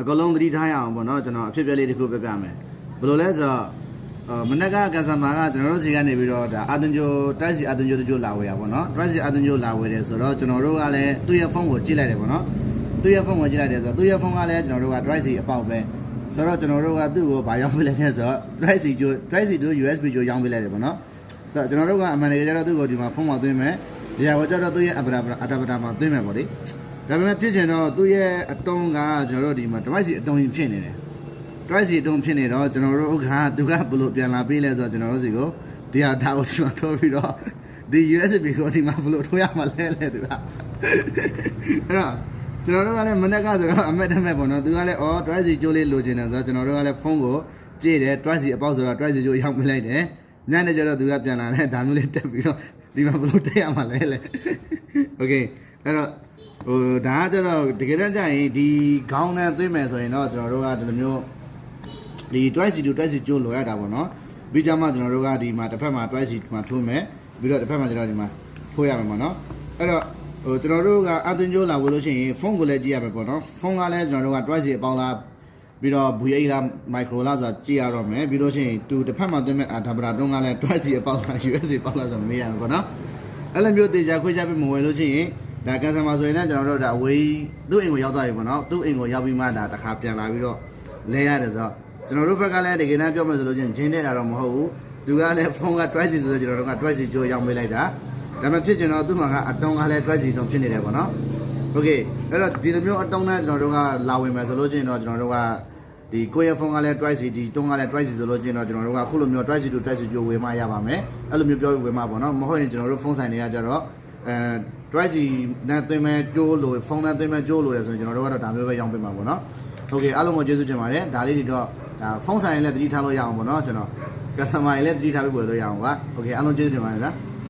အကလုံးသတိထားရအောင်ပေါ့နော်ကျွန်တော်အဖြစ်အပျက်လေးတစ်ခုပြပြမယ်ဘယ်လိုလဲဆိုတော့အော်မနေ့ကကန်ဆာမာကကျွန်တော်တို့စီကနေပြီးတော့ဒါအာတန်ဂျိုတိုက်စီအာတန်ဂျိုတချို့လာဝယ်ရပါတော့တိုက်စီအာတန်ဂျိုလာဝယ်တယ်ဆိုတော့ကျွန်တော်တို့ကလည်းသူ့ရဲ့ဖုန်းကိုကြည့်လိုက်တယ်ပေါ့နော်သူ့ရဲ့ဖုန်းကိုကြည့်လိုက်တယ်ဆိုတော့သူ့ရဲ့ဖုန်းကလည်းကျွန်တော်တို့က drive စီအပေါက်ပဲဆိုတော့ကျွန်တော်တို့ကသူ့ကိုဘာရောင်းပေးလိုက်လဲဆိုတော့ drive စီကျို drive စီတို့ USB ကျိုရောင်းပေးလိုက်တယ်ပေါ့နော်ဆိုတော့ကျွန်တော်တို့ကအမှန်တကယ်ကျတော့သူ့ကိုဒီမှာဖုန်းမှာသွင်းမယ်ဒီဟာကိုကျတော့သူ့ရဲ့အပဒါအတာပတာမှာသွင်းမယ်ပေါ့လေ ဒါပေမဲ့ဖြစ်ချင်တော့သူ့ရဲ့အတုံးကကျွန်တော်တို့ဒီမှာ device စီအတုံးကြီးဖြစ်နေတယ် drive စီအတုံးဖြစ်နေတော့ကျွန်တော်တို့ကသူကဘယ်လိုပြန်လာပေးလဲဆိုတော့ကျွန်တော်တို့စီကိုဒီဟာထားကိုဒီမှာထိုးပြီးတော့ဒီ USB ကိုဒီမှာဘယ်လိုထိုးရမှာလဲလဲသူကအဲ့တော့ကျွန်တော်တို့ကလည်းမနေ့ကဆိုတော့အမက်တမဲ့ပေါ့နော်သူကလည်းအော် drive စီကျိုးလေးလိုချင်တယ်ဆိုတော့ကျွန်တော်တို့ကလည်းဖုန်းကိုကြည့်တယ် drive စီအပေါက်ဆိုတော့ drive စီကျိုးရောက်ပြလိုက်တယ်ညနေကျတော့သူကပြန်လာတယ်ဒါမျိုးလေးတက်ပြီးတော့ဒီမှာဘယ်လိုတက်ရမှာလဲလဲ okay အဲ့တော့ ဟိုဒါကကျတော့တကယ်တမ်းကျရင်ဒီခေါင်းနဲ့သွင်းမယ်ဆိုရင်တော့ကျွန်တော်တို့ကဒီလိုမျိုးဒီ twice စီ2 twice စီကျိုးလိုရတာပေါ့နော်ပြီးကြမှာကျွန်တော်တို့ကဒီမှာတစ်ဖက်မှာ twice စီမှာထိုးမယ်ပြီးတော့တစ်ဖက်မှာကျွန်တော်ဒီမှာထိုးရမယ်ပေါ့နော်အဲ့တော့ဟိုကျွန်တော်တို့ကအသွင်ကျိုးလာဝယ်လို့ရှိရင်ဖုန်းကိုလည်းကြည့်ရမယ်ပေါ့နော်ဖုန်းကလည်းကျွန်တော်တို့က twice စီအပေါင်းလားပြီးတော့ VA လား micro လားဆိုတာကြည့်ရတော့မယ်ပြီးလို့ရှိရင်သူတစ်ဖက်မှာသွင်းမဲ့အာဒါပတာတုံးကလည်း twice စီအပေါင်းလား US စီအပေါင်းလားဆိုမေးရမယ်ပေါ့နော်အဲ့လိုမျိုးတေချာခွေးချပြီးမဝယ်လို့ရှိရင် ဒါကန်ဆယ်မှာဆိုရင်လည်းကျွန်တော်တို့ဒါဝေးသူ့အိမ်ကိုရောက်သွားပြီပေါ့နော်သူ့အိမ်ကိုရောက်ပြီးမှဒါတစ်ခါပြန်လာပြီးတော့လဲရတယ်ဆိုတော့ ကျွန်တော်တို့ဘက်ကလည်းတကယ်တမ်းပြောမယ်ဆိုလို့ချင်းဂျင်းတဲ့တာတော့မဟုတ်ဘူးသူကလည်းဖုန်းက twice စီဆိုတော့ကျွန်တော်တို့က twice စီကြိုးရောက်ပေးလိုက်တာဒါမှဖြစ်ကျွန်တော်သူ့မှာကအတုံးကလည်း twice စီတုံးဖြစ်နေတယ်ပေါ့နော်โอเคအဲ့တော့ဒီလိုမျိုးအတုံးနဲ့ကျွန်တော်တို့ကလာဝင်မယ်ဆိုလို့ချင်းတော့ကျွန်တော်တို့ကဒီကိုယ့်ရဲ့ဖုန်းကလည်း twice စီဒီတုံးကလည်း twice စီဆိုလို့ချင်းတော့ကျွန်တော်တို့ကအခုလိုမျိုး twice စီto twice စီကြိုးဝယ်မှရပါမယ်အဲ့လိုမျိုးပြောပြီးဝယ်မှပေါ့နော်မဟုတ်ရင်ကျွန်တော်တို့ဖုန်းဆိုင်တွေကကြတော့ အဲ twice စီနဲ့သွင်းမဲ့ကြိုးလို့ဖုန်းနဲ့သွင်းမဲ့ကြိုးလို့တယ်ဆိုရင်ကျွန်တော်တို့ကတော့ဒါမျိုးပဲရောင်းပေးမှာပေါ့နော် โอเคအားလုံးကိုကျေးဇူးတင်ပါတယ်ဒါလေးတွေတော့ဒါဖုန်းဆိုင်ရင်လည်းတတိထားလို့ရအောင်ပေါ့နော်ကျွန်တော် customer ရင်လည်းတတိထားပြီးဝယ်လို့ရအောင်ပါโอเคအားလုံးကျေးဇူးတင်ပါတယ်ဗျာ